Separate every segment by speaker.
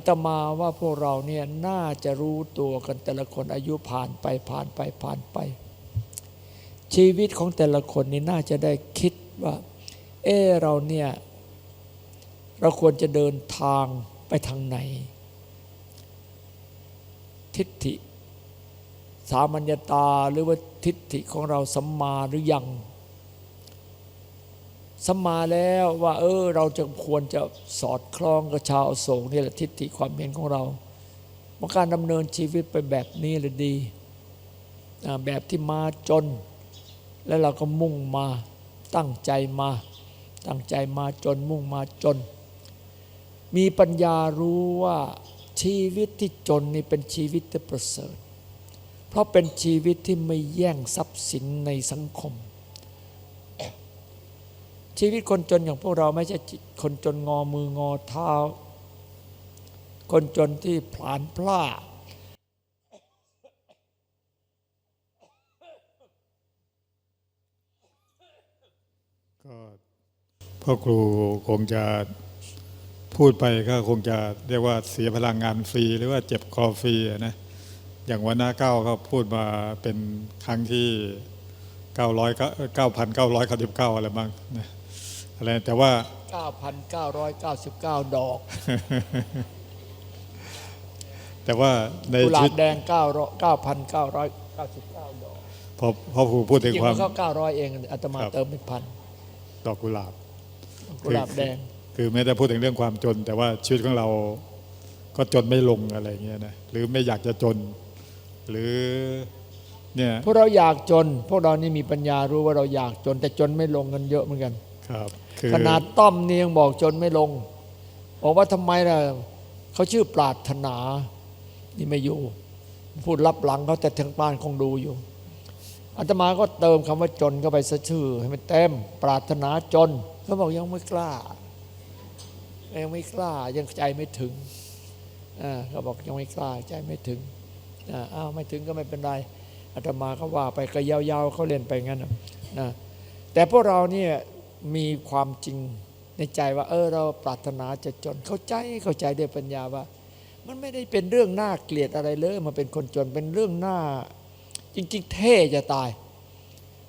Speaker 1: อาตมาว่าพวกเราเนี่ยน่าจะรู้ตัวกันแต่ละคนอายุผ่านไปผ่านไปผ่านไป ชีวิตของแต่ละคนนี่น่าจะได้คิดว่า เออเราเนี่ยเราควรจะเดินทางไปทางไหน ทิฏฐิ สามัญญาตาหรือว่าทิฏฐิของเราสัมมาหรือยัง สัมมาแล้วว่า เออ เราจะควรจะสอดคล้องกับชาวโศกนี่แหละทิฏฐิความเห็นของเราว่าการดำเนินชีวิตไปแบบนี้เลยดี แบบที่มาจน แล้วเราก็มุ่งมาตั้งใจมา ตั้งใจมาจนมุ่งมาจน มีปัญญารู้ว่าชีวิตที่จนนี่เป็นชีวิตที่ประเสริฐ เพราะเป็นชีวิตที่ไม่แย่งทรัพย์สินในสังคม ชีวิตคนจนอย่างพวกเราไม่ใช่คนจนงอมืองอเท้า คนจนที่ผลานพลาด
Speaker 2: ก็พ่อครูคงจะพูดไปก็คงจะเรียกว่าเสียพลังงานฟรี หรือว่าเจ็บคอฟรีนะอย่างวันหน้าเก้าเขาพูดมาเป็นครั้งที่เก้าร้อยเก้าพันเก้าร้อยเก้าสิบเก้าอะไรบ้างนะ อะไรแต่ว่า
Speaker 1: 9,999 ดอก
Speaker 2: แต่ว่าใน
Speaker 1: กุหลา
Speaker 2: ชีวิ
Speaker 1: บ
Speaker 2: ต
Speaker 1: แดง9,999ดอก
Speaker 2: พอพ่อครูพูด
Speaker 1: จ
Speaker 2: ถึง
Speaker 1: ริง
Speaker 2: ค
Speaker 1: ๆ
Speaker 2: วา
Speaker 1: มั
Speaker 2: ม
Speaker 1: นก็900 เองอาตมา
Speaker 2: ครับ
Speaker 1: เติมเป็นพัน
Speaker 2: ดอกกุหลาบ
Speaker 1: กุหลาบแดง
Speaker 2: คือไม่ได้พูดถึงเรื่องความจน แต่ว่าชีวิตของเราก็จนไม่ลงอะไรเงี้ยนะหรือไม่อยากจะจน หรือเนี่ย
Speaker 1: พวกเราอยากจน พวกเรานี่มีปัญญารู้ว่าเราอยากจน แต่จนไม่ลงกันเยอะเหมือนกัน
Speaker 2: ครับคือ
Speaker 1: ขนาดต้อมนี่ยังบอกจนไม่ลง บอกว่าทำไมล่ะเขาชื่อปราถนา นี่ไม่อยู่ พูดรับหลังเขาแต่ทางบ้านคงดูอยู่อาตมาก็เติมคำว่าจนเข้าไปซะชื่อ ให้มันเต็ม ปราถนาจนเขาบอกยังไม่กล้ายังไม่กล้ายังใจไม่ถึงอ่าเขาบอกยังไม่กล้าใจไม่ถึงอ่าอ้าวไม่ถึงก็ไม่เป็นไรอาตมาก็ว่าไปก็ยาวๆเขาเล่นไปงั้นนะแต่พวกเราเนี่ย มีความจริงในใจว่า เออเราปรารถนาจะจนเข้าใจเข้าใจด้วยปัญญาว่า มันไม่ได้เป็นเรื่องน่าเกลียดอะไรเลยมันเป็นคนจนเป็นเรื่องน่า จริง ๆ เท่จะตาย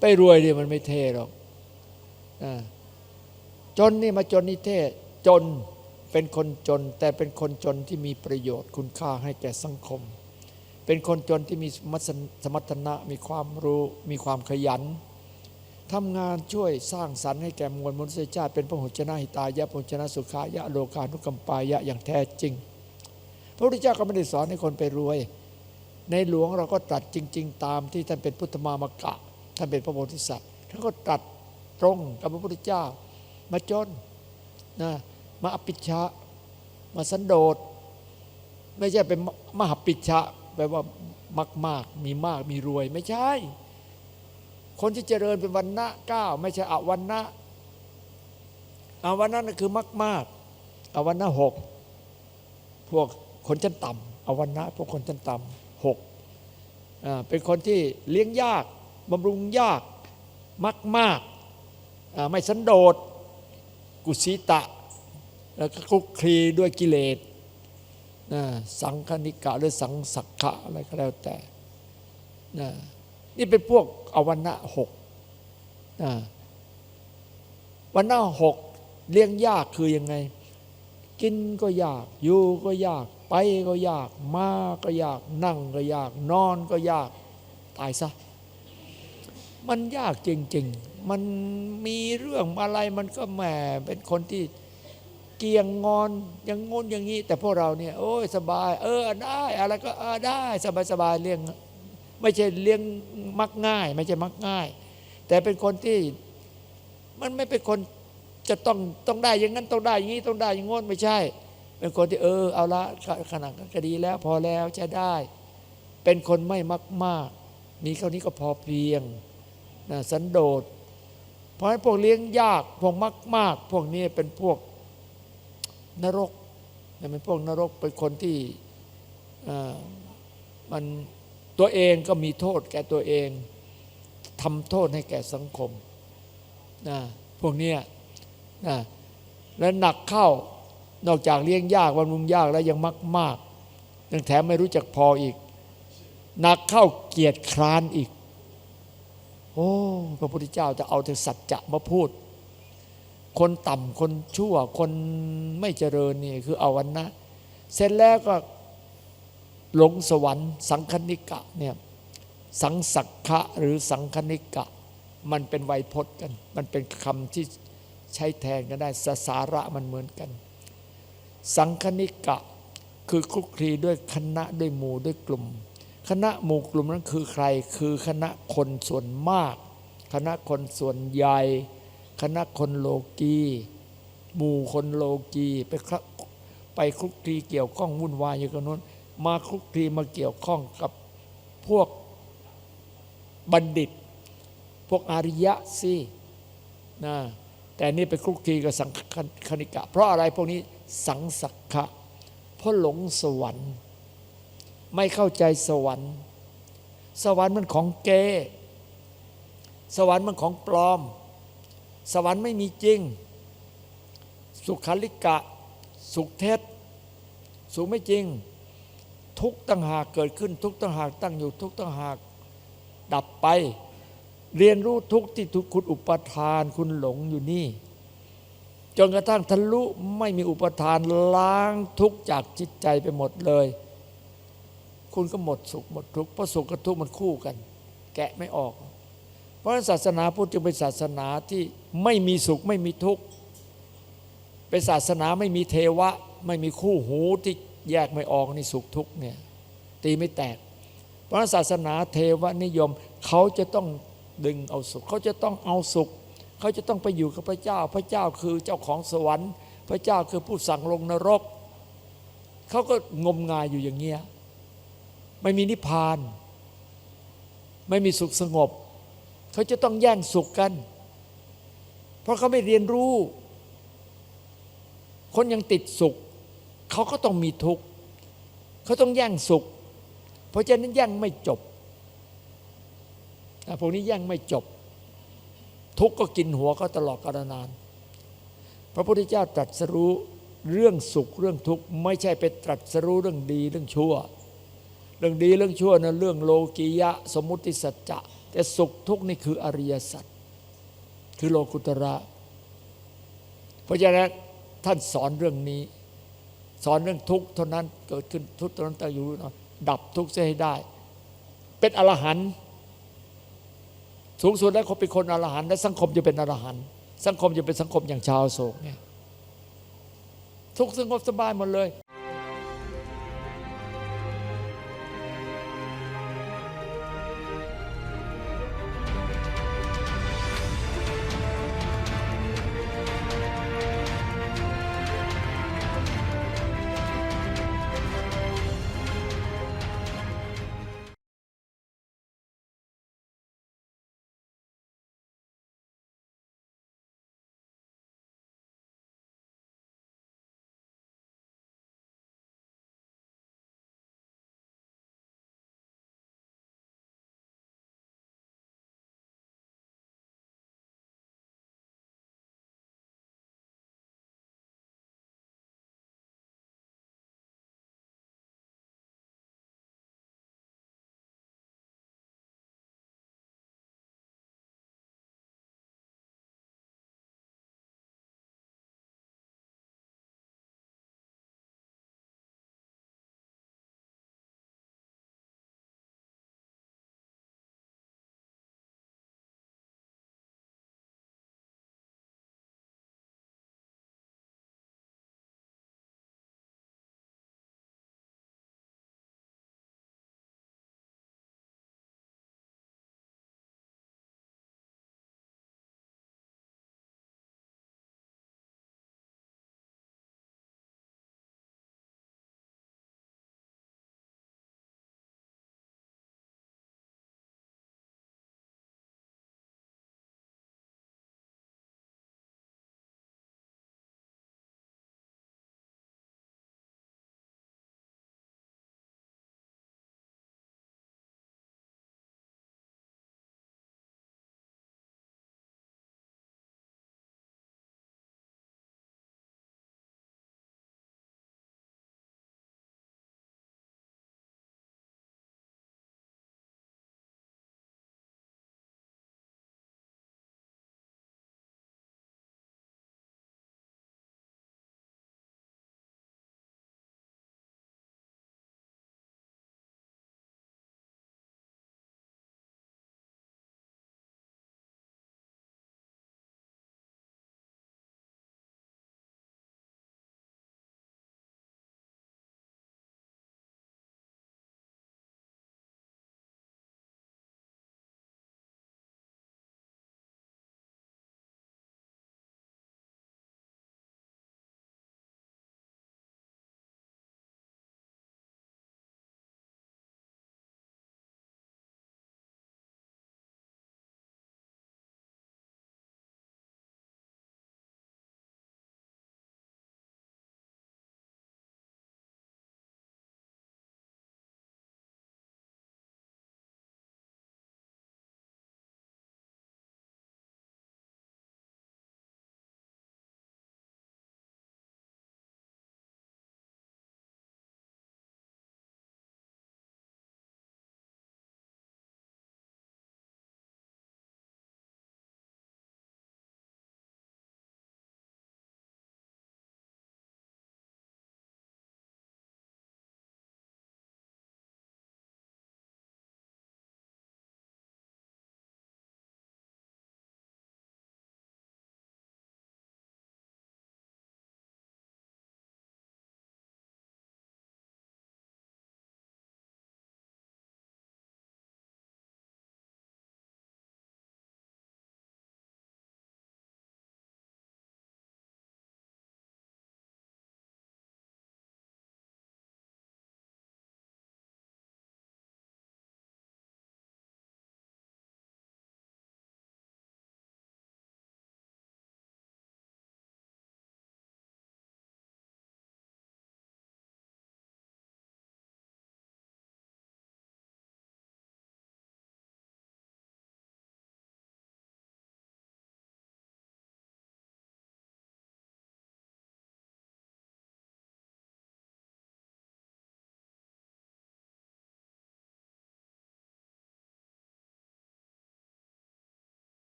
Speaker 1: ไปรวยดิมันไม่เท่หรอกจนนี่มาจนนี่เท่จนเป็นคนจน แต่เป็นคนจนที่มีประโยชน์คุณค่าให้แก่สังคม เป็นคนจนที่มีสมรรถสมรรถนะมีความรู้ มีความขยัน ทำงานช่วยสร้างสรรค์ให้แก่มวลมนุษยชาติเป็นพระหุชนะหิตายะพระหุชนะสุขายะโลกานุกัมปายะอย่างแท้จริง พระพุทธเจ้าก็ไม่ได้สอนให้คนไปรวย ในหลวงเราก็ตรัสจริง ๆ ตามที่ท่านเป็นพุทธมามกะ ท่านเป็นพระโพธิสัตว์ท่านก็ตรัสตรงกับพระพุทธเจ้า มาจนนะมาอภิชฌะมาสันโดษไม่ใช่เป็นมหาปิชฌะแปลว่ามากมากๆมีมากมีรวยไม่ใช่ คนที่เจริญเป็นวันณะเก้าไม่ใช่อวันนะอวันนะนั่นคือมากมากอวันนะหกพวกคนชั้นต่ำอวันนะพวกคนชั้นต่ำหกเป็นคนที่เลี้ยงยากบำรุงยากมากมากไม่สันโดษ กุศีตะ แล้วก็คลุกคลีด้วยกิเลสสังคณิกะหรือสังสักขะอะไรก็แล้วแต่นะ นี่เป็นพวกอวันนะหกวันนะหกเลี้ยงยากคือยังไง กินก็ยาก อยู่ก็ยาก ไปก็ยาก มาก็ยาก นั่งก็ยาก นอนก็ยาก ตายซะ มันยากจริง ๆ มันมีเรื่องอะไรมันก็แหมเป็นคนที่เกียงงอนอย่างงนอย่างนี้ แต่พวกเราเนี่ยโอ้ยสบาย เออได้ อะไรก็เออได้ สบายสบายเลี้ยง ไม่ใช่เลี้ยงมักง่าย ไม่ใช่มักง่าย แต่เป็นคนที่มันไม่เป็นคนจะต้องต้องได้อย่างนั้นต้องได้อย่างนี้ต้องได้อย่างงนไม่ใช่ เป็นคนที่เออเอาละขนาดก็ดีแล้วพอแล้วจะได้ เป็นคนไม่มักมาก มีเท่านี้ก็พอเพียงนะสันโดษเพราะให้พวกเลี้ยงยากพวกมักมากพวกนี้เป็นพวกนรกเป็นพวกนรกเป็นคนที่มัน ตัวเองก็มีโทษแก่ตัวเองทำโทษให้แก่สังคมนะพวกนี้นะและหนักเข้านอกจากเลี้ยงยากบำรุงยากแล้วยังมากมากยังแถมไม่รู้จักพออีก หนักเข้าเกียรติคร้านอีก โอ้พระพุทธเจ้าจะเอาแต่สัจจะมาพูด คนต่ำคนชั่วคนไม่เจริญนี่คือเอาวันนะ เสร็จแล้วก็ หลงสวรรค์สังคณิกะเนี่ยสังสักขะหรือสังคณิกะ มันเป็นไวยพจน์กัน มันเป็นคำที่ใช้แทนกันได้สสาระมันเหมือนกัน สังคณิกะคือคลุกคลีด้วยคณะด้วยหมู่ด้วยกลุ่ม คณะหมู่กลุ่มนั้นคือใคร คือคณะคนส่วนมาก คณะคนส่วนใหญ่ คณะคนโลกีหมู่คนโลกีไปคละไปคลุกคลีเกี่ยวข้องวุ่นวายอยู่กับนู้น มาคลุกคลีมาเกี่ยวข้องกับพวกบัณฑิต พวกอาริยะสินะแต่นี่ไปคลุกคลีกับสังคณิกะ เพราะอะไรพวกนี้สังสักขะเพราะหลงสวรรค์ ไม่เข้าใจสวรรค์ สวรรค์มันของเก สวรรค์มันของปลอม สวรรค์ไม่มีจริง สุขาริกะ สุขเท็จสุขไม่จริง ทุกตั้งหากเกิดขึ้น ทุกตั้งหากตั้งอยู่ทุกตั้งหากดับไป เรียนรู้ทุกที่ทุกคุณอุปทานคุณหลงอยู่นี่ จนกระทั่งทะลุไม่มีอุปทานล้างทุกจากจิตใจไปหมดเลย คุณก็หมดสุขหมดทุกข์เพราะสุขกับทุกข์มันคู่กัน แกะไม่ออก เพราะศาสนาพุทธจึงเป็นศาสนาที่ไม่มีสุขไม่มีทุกข์เป็นศาสนาไม่มีเทวะ ไม่มีคู่หูที่ แยกไม่ออกนี่สุขทุกเนี่ยตีไม่แตก เพราะศาสนาเทวนิยม เขาจะต้องดึงเอาสุข เขาจะต้องเอาสุข เขาจะต้องไปอยู่กับพระเจ้า พระเจ้าคือเจ้าของสวรรค์ พระเจ้าคือผู้สั่งลงนรก เขาก็งมงายอยู่อย่างเงี้ยไม่มีนิพพาน ไม่มีสุขสงบ เขาจะต้องแย่งสุขกัน เพราะเขาไม่เรียนรู้ คนยังติดสุข เขาก็ต้องมีทุกข์เขาต้องแย่งสุข เพราะฉะนั้นแย่งไม่จบพวกนี้แย่งไม่จบ ทุกข์ก็กินหัวเขาตลอดกาลนาน พระพุทธเจ้าตรัสรู้เรื่องสุขเรื่องทุกข์ไม่ใช่ไปตรัสรู้เรื่องดีเรื่องชั่ว เรื่องดีเรื่องชั่วนะเรื่องโลกียะ สมมุติสัจจะแต่สุขทุกข์นี่คืออริยสัจคือโลกุตระ เพราะฉะนั้นท่านสอนเรื่องนี้ สอนเรื่องทุกข์เท่านั้นเกิดขึ้นทุกข์เท่านั้นตั้งอยู่นาะดับทุกข์เสียให้ได้ เป็นอรหันต์สูงสุดแล้วเขาเป็นคนอรหันต์และสังคมจะเป็นอรหันต์สังคมจะเป็นสังคมอย่างชาวโศกเนี่ยทุกข์สงบสบายหมดเลย